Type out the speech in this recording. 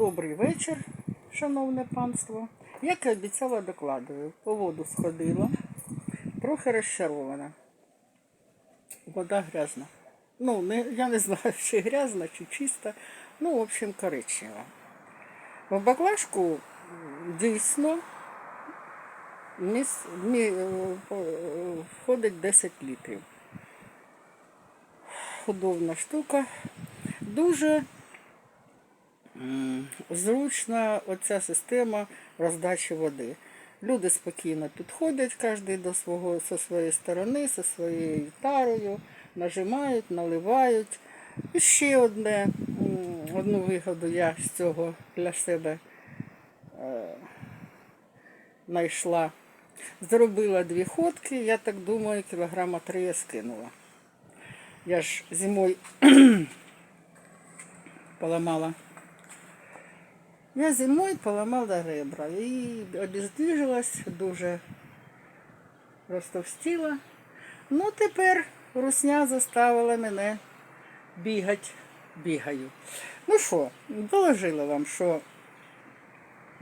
Добрий вечір, шановне панство. Як і обіцяла, докладую. По воду сходила, трохи розчарована. Вода грязна. Ну, не, я не знаю, чи грязна, чи чиста. Ну, в общем, коричнева. В баклажку дійсно міс, мі, е, е, входить 10 літрів. Худовна штука. Дуже зручна оця система роздачі води. Люди спокійно підходять, кожен до свого зі своєї сторони, зі своєю тарою, нажимають, наливають. І ще одне, одну вигоду я з цього для себе е, знайшла. Зробила дві ходки, я так думаю, кілограма три я скинула. Я ж зимою поламала. Я зимою поламала ребра і обездвіжилась, дуже розтовстіла. Ну, тепер русня заставила мене бігати. Бігаю. Ну що, доложила вам, що